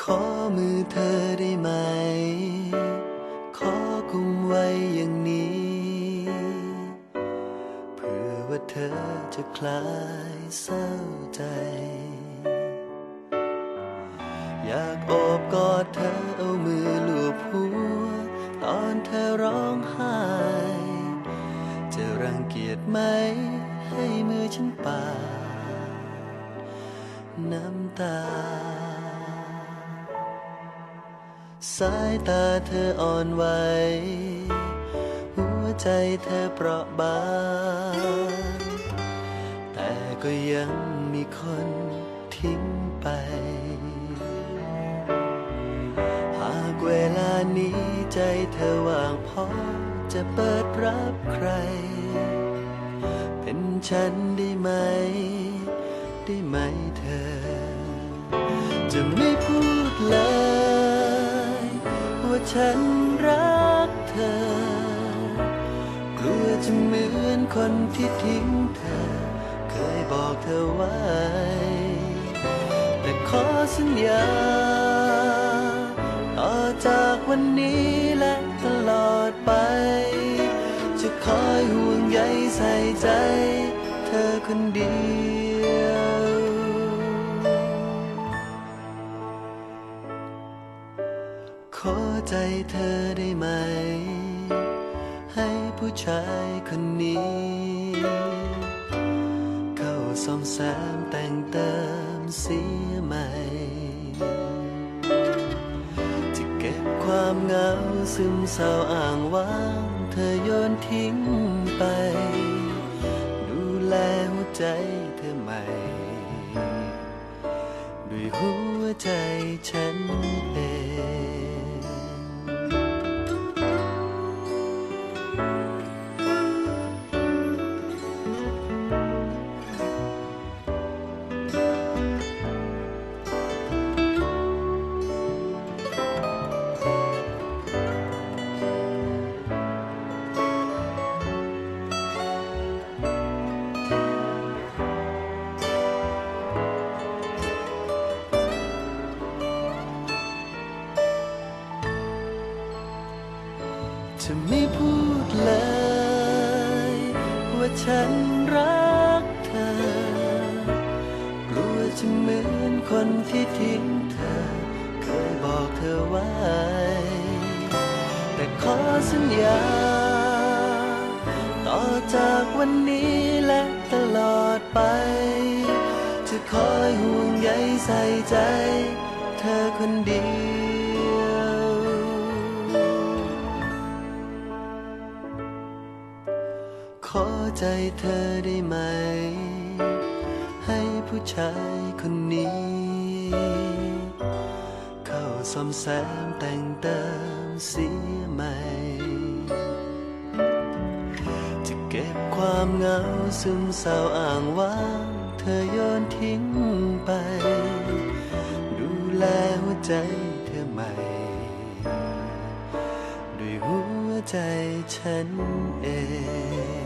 ขอมือเธอได้ไหม ขอกุมไว้อย่างนี้ เพื่อว่าเธอจะคลายเศร้าใจ อยากโอบกอดเธอเอามือลูบหัว ตอนเธอร้องไห้ จะรังเกียจไหม ให้มือฉันปาดน้ำตา สายตาเธออ่อนไหว หัวใจเธอเปราะบาง แต่ก็ยังมีคนทิ้งไป หากเวลานี้ใจเธอว่างพอจะเปิดรับใคร เป็นฉันได้ไหม ได้ไหมเธอ จะไม่พูดเลย ฉันรักเธอ กลัวจะเหมือนคนที่ทิ้งเธอ เคยบอกเธอไว้ แต่ขอสัญญา ต่อจากวันนี้และตลอดไป จะคอยห่วงใยใส่ใจ เธอคนเดียว ขอใจเธอได้ไหม ให้ผู้ชายคนนี้ เข้าซ่อมแซมแต่งเติมเสียใหม่ จะเก็บความเหงาซึมเศร้าอ่างว่าง เธอโยนทิ้งไป ดูแลหัวใจเธอใหม่ ด้วยหัวใจฉันเอง จะไม่พูดเลย ว่าฉันรักเธอกลัวจะเหมือนคนที่ทิ้งเธอ เคยบอกเธอไว้ แต่ขอสัญญา ต่อจากวันนี้และตลอดไป จะคอยห่วงใยใส่ใจ เธอคนเดียว อใจเธอได้ไหม ให้ผู้ชายคนนี้ เข้าซ่อมแซมแต่งเติมเสียใหม่ จะเก็บความเหงาซึมเศร้าอ่างว่าง เธอโยนทิ้งไป ดูแลหัวใจเธอใหม่ ด้วยหัวใจฉันเอง